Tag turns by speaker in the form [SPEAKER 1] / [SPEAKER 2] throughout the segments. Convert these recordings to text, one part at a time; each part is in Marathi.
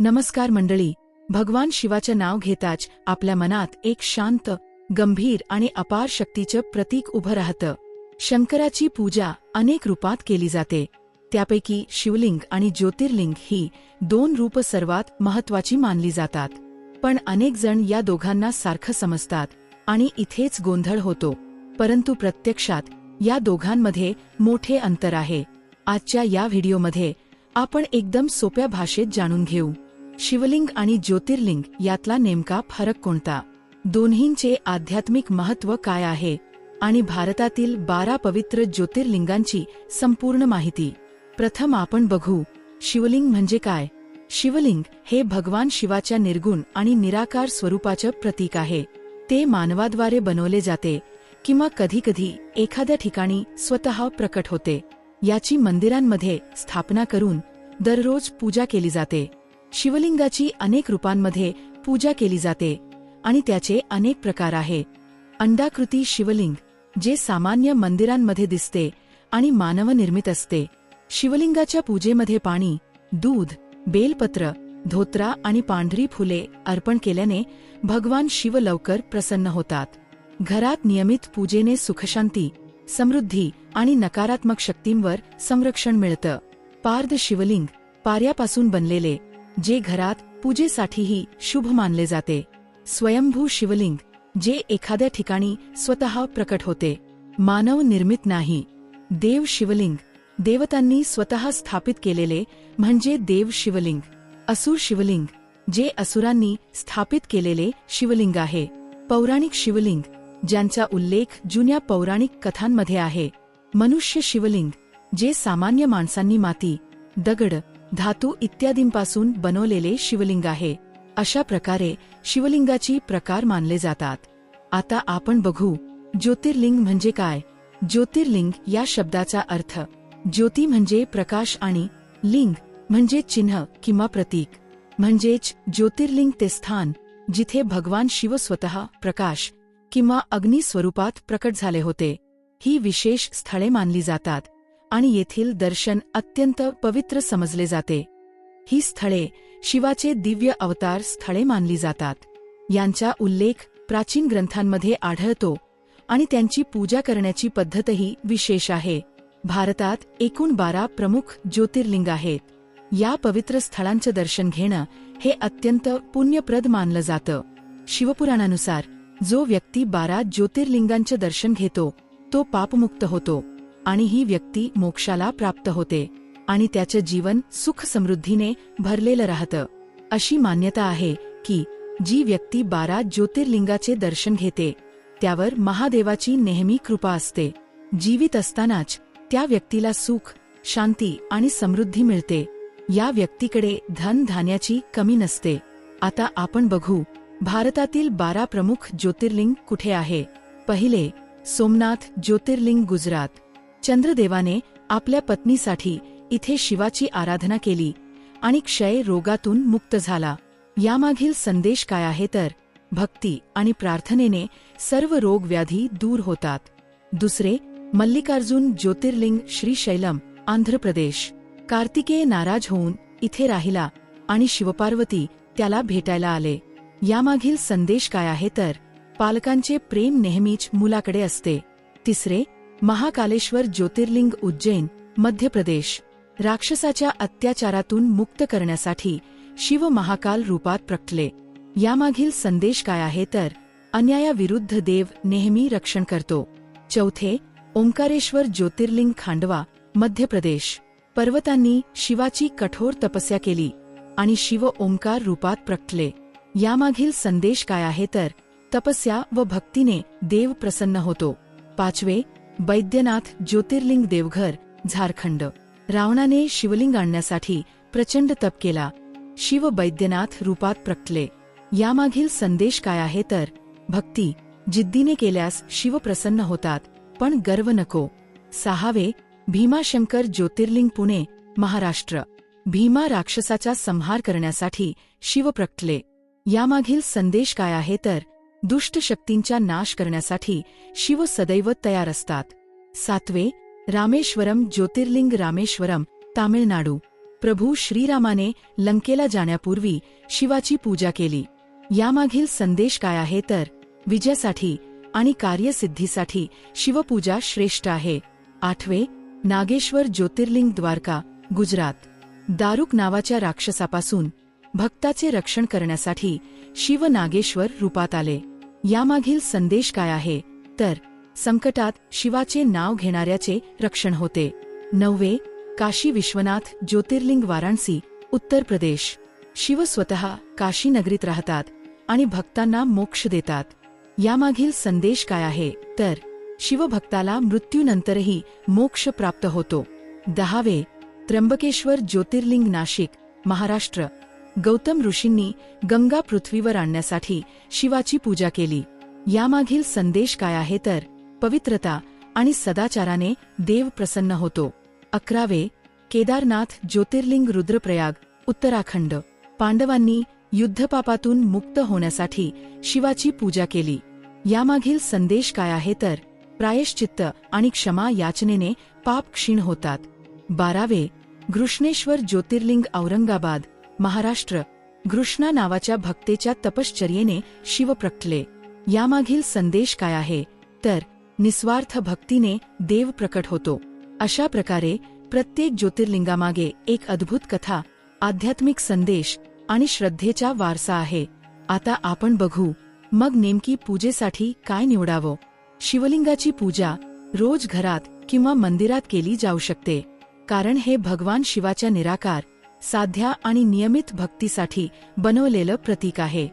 [SPEAKER 1] नमस्कार मंडळी. भगवान शिवाचे नाव घेताच आपल्या मनात एक शांत गंभीर आणि अपार शक्तीचं प्रतीक उभं राहतं. शंकराची पूजा अनेक रूपात केली जाते. त्यापैकी शिवलिंग आणि ज्योतिर्लिंग ही दोन रूप सर्वात महत्वाची मानली जातात. पण अनेक जण या दोघांना सारखं समजतात आणि इथेच गोंधळ होतो. परंतु प्रत्यक्षात या दोघांमध्ये मोठे अंतर आहे. आजच्या या व्हिडिओमध्ये आपण एकदम सोप्या भाषेत जाणून घेऊ. शिवलिंग आणि ज्योतिर्लिंग यातला नेमका फरक कोणता? दोन्हींचे आध्यात्मिक महत्त्व काय आहे? आणि भारतातील बारा पवित्र ज्योतिर्लिंगांची संपूर्ण माहिती. प्रथम आपण बघू शिवलिंग म्हणजे काय? शिवलिंग हे भगवान शिवाच्या निर्गुण आणि निराकार स्वरूपाचं प्रतीक आहे. ते मानवाद्वारे बनवले जाते किंवा कधीकधी एखाद्या ठिकाणी स्वतः प्रकट होते. याची मंदिरांमध्ये स्थापना करून दररोज पूजा केली जाते. शिवलिंगाची अनेक रूपांमध्ये पूजा केली जाते आणि त्याचे अनेक प्रकार आहे. अंडाकृती शिवलिंग जे सामान्य मंदिरांमध्ये दिसते आणि मानवनिर्मित असते. शिवलिंगाच्या पूजेमध्ये पाणी दूध बेलपत्र धोत्रा आणि पांढरी फुले अर्पण केल्याने भगवान शिव लवकर प्रसन्न होतात. घरात नियमित पूजेने सुखशांती समृद्धी आणि नकारात्मक शक्तींवर संरक्षण मिळतं. पार्द शिवलिंग पाऱ्यापासून बनलेले जे घरात पूजेसाठीही शुभ मानले जाते. स्वयंभू शिवलिंग जे एखाद्या ठिकाणी स्वतः प्रकट होते. मानव निर्मित नाही. देव शिवलिंग देवतांनी स्वतः स्थापित केलेले म्हणजे देव शिवलिंग. असुर शिवलिंग जे असुरांनी स्थापित केलेले शिवलिंग आहे. पौराणिक शिवलिंग ज्यांचा उल्लेख जुन्या पौराणिक कथांमध्ये आहे. मनुष्य शिवलिंग जे सामान्य माणसांनी माती दगड धातू इत्यादींपासून बनवलेले शिवलिंग आहे. अशा प्रकारे शिवलिंगाची प्रकार मानले जातात. आता आपण बघू ज्योतिर्लिंग म्हणजे काय? ज्योतिर्लिंग या शब्दाचा अर्थ ज्योती म्हणजे प्रकाश आणि लिंग म्हणजे चिन्ह किंवा प्रतीक. म्हणजेच ज्योतिर्लिंग ते स्थान जिथे भगवान शिव स्वतः प्रकाश किंवा अग्नी स्वरूपात प्रकट झाले होते. ही विशेष स्थळे मानली जातात. आणि येथील दर्शन अत्यंत पवित्र समजले जाते. ही स्थळे शिवाचे दिव्य अवतार स्थळे मानली जातात. यांचा उल्लेख प्राचीन ग्रंथांमध्ये आढळतो आणि त्यांची पूजा करण्याची पद्धतही विशेष आहे. भारतात एकूण बारा प्रमुख ज्योतिर्लिंग आहेत. या पवित्र स्थळांचं दर्शन घेणं हे अत्यंत पुण्यप्रद मानलं जातं. शिवपुराणानुसार जो व्यक्ती बारा ज्योतिर्लिंगांचं दर्शन घेतो तो पापमुक्त होतो. आणि ही व्यक्ती मोक्षाला प्राप्त होते आणि त्याचं जीवन सुख समृद्धीने भरलेलं राहतं. अशी मान्यता आहे की जी व्यक्ती बारा ज्योतिर्लिंगाचे दर्शन घेते त्यावर महादेवाची नेहमी कृपा असते. जीवित असतानाच त्या व्यक्तीला सुख शांती आणि समृद्धी मिळते. या व्यक्तीकडे धन धान्याची कमी नसते. आता आपण बघू भारतातील बारा प्रमुख ज्योतिर्लिंग कुठे आहे? पहिले सोमनाथ ज्योतिर्लिंग गुजरात. चंद्रदेवाने आपल्या पत्नीसाठी इथे शिवाची आराधना केली आणि क्षय रोगातून मुक्त झाला. यामागील संदेश काय आहे तर भक्ती आणि प्रार्थनेने सर्व रोगव्याधी दूर होतात. दुसरे मल्लिकार्जुन ज्योतिर्लिंग श्रीशैलम आंध्र प्रदेश. कार्तिकेय नाराज होऊन इथे राहिला आणि शिवपार्वती त्याला भेटायला आले. यामागील संदेश काय आहे तर पालकांचे प्रेम नेहमीच मुलाकडे असते. तिसरे महाकालेश्वर ज्योतिर्लिंग उज्जैन मध्य प्रदेश. राक्षसाच्या अत्याचारातून मुक्त करण्यासाठी शिव महाकाल रूपात प्रकटले. यामागील संदेश काय आहे तर अन्यायाविरुद्ध देव नेहमी रक्षण करतो. चौथे ओंकारेश्वर ज्योतिर्लिंग खांडवा मध्य प्रदेश. पर्वतांनी शिवाची कठोर तपस्या केली आणि शिव ओंकार रूपात प्रकटले. यामागील संदेश काय आहे तर तपस्या व भक्तीने देव प्रसन्न होतो. पाचवे बैद्यनाथ ज्योतिर्लिंग देवघर झारखंड. रावणाने शिवलिंग आणण्यासाठी प्रचंड तप केला. शिव बैद्यनाथ रूपात प्रकटले. यामागील संदेश काय आहे तर भक्ती जिद्दीने केल्यास शिव प्रसन्न होतात पण गर्व नको. सहावे भीमाशंकर ज्योतिर्लिंग पुणे महाराष्ट्र. भीमा राक्षसाचा संहार करण्यासाठी शिव प्रकटले. यामागील संदेश काय आहे तर दुष्ट शक्तींचा नाश करण्यासाठी शिव सदैव तयार असतात. सातवे रामेश्वरम ज्योतिर्लिंग रामेश्वरम तामिळनाडू. प्रभू श्रीरामाने लंकेला जाण्यापूर्वी शिवाची पूजा केली. यामागील संदेश काय आहे तर विजयासाठी आणि कार्यसिद्धीसाठी शिवपूजा श्रेष्ठ आहे. आठवे नागेश्वर ज्योतिर्लिंग द्वारका गुजरात. दारुक नावाच्या राक्षसापासून भक्ताचे रक्षण करण्यासाठी शिव नागेश्वर रूपात आले. यामागील संदेश काय आहे? तर संकटात शिवाचे नाव घेणाऱ्याचे रक्षण होते. नववे काशी विश्वनाथ ज्योतिर्लिंग वाराणसी उत्तर प्रदेश. शिव स्वतः काशी नगरीत राहतात आणि भक्तांना मोक्ष देतात. यामागील संदेश काय आहे? तर शिवभक्ताला मृत्यूनंतरही मोक्ष प्राप्त होतो. दहावे त्र्यंबकेश्वर ज्योतिर्लिंग नाशिक महाराष्ट्र. गौतम ऋषींनी गंगा पृथ्वीवर आणण्यासाठी शिवाची पूजा केली. यामागील संदेश काय आहे तर पवित्रता आणि सदाचाराने देव प्रसन्न होतो. अकरावे केदारनाथ ज्योतिर्लिंग रुद्रप्रयाग उत्तराखंड. पांडवांनी युद्धपापातून मुक्त होण्यासाठी शिवाची पूजा केली. यामागील संदेश काय आहे तर प्रायश्चित्त आणि क्षमा याचनेने पाप क्षीण होतात. बारावे घृष्णेश्वर ज्योतिर्लिंग औरंगाबाद. महाराष्ट्र घृष्णा नावाच्या भक्तेच्या तपश्चर्येने शिव प्रकटले यामागील संदेश काय आहे? तर निस्वार्थ भक्तीने देव प्रकट होतो. अशा प्रकारे प्रत्येक ज्योतिर्लिंगामागे एक अद्भुत कथा आध्यात्मिक संदेश आणि श्रद्धेचा वारसा आहे. आता आपण बघू मग नेमकी पूजेसाठी काय निवडावं? शिवलिंगाची पूजा रोज घरात किंवा मंदिरात केली जाऊ शकते. कारण हे भगवान शिवाच्या निराकार साध्या आणि नियमित भक्तीसाठी बनवलेलं प्रतीक आहे.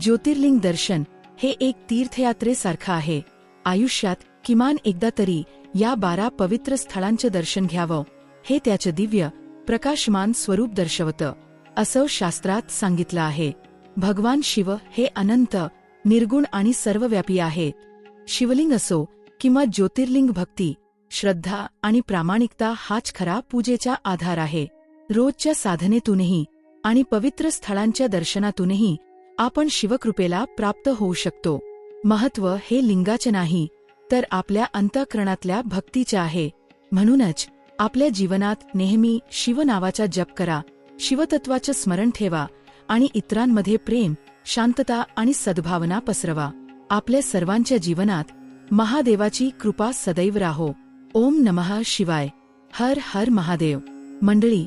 [SPEAKER 1] ज्योतिर्लिंग दर्शन हे एक तीर्थयात्रेसारखं आहे. आयुष्यात किमान एकदा तरी या बारा पवित्र स्थळांचं दर्शन घ्यावं. हे त्याचं दिव्य प्रकाशमान स्वरूप दर्शवतं. असं शास्त्रात सांगितलं आहे. भगवान शिव हे अनंत निर्गुण आणि सर्वव्यापी आहेत. शिवलिंग असो किंवा ज्योतिर्लिंग भक्ती श्रद्धा आणि प्रामाणिकता हाच खरा पूजेचा आधार आहे. रोजच्या साधनेतूनही आणि पवित्र स्थळांच्या दर्शनातूनही आपण शिवकृपेला प्राप्त होऊ शकतो. महत्त्व हे लिंगाचे नाही तर आपल्या अंतःकरणातल्या भक्तीचे आहे. म्हणूनच आपल्या जीवनात नेहमी शिव नावाचा जप करा शिवतत्वाचं स्मरण ठेवा आणि इतरांमध्ये प्रेम शांतता आणि सद्भावना पसरवा. आपल्या सर्वांच्या जीवनात महादेवाची कृपा सदैव राहो. ओम नमः शिवाय. हर हर महादेव. मंडळी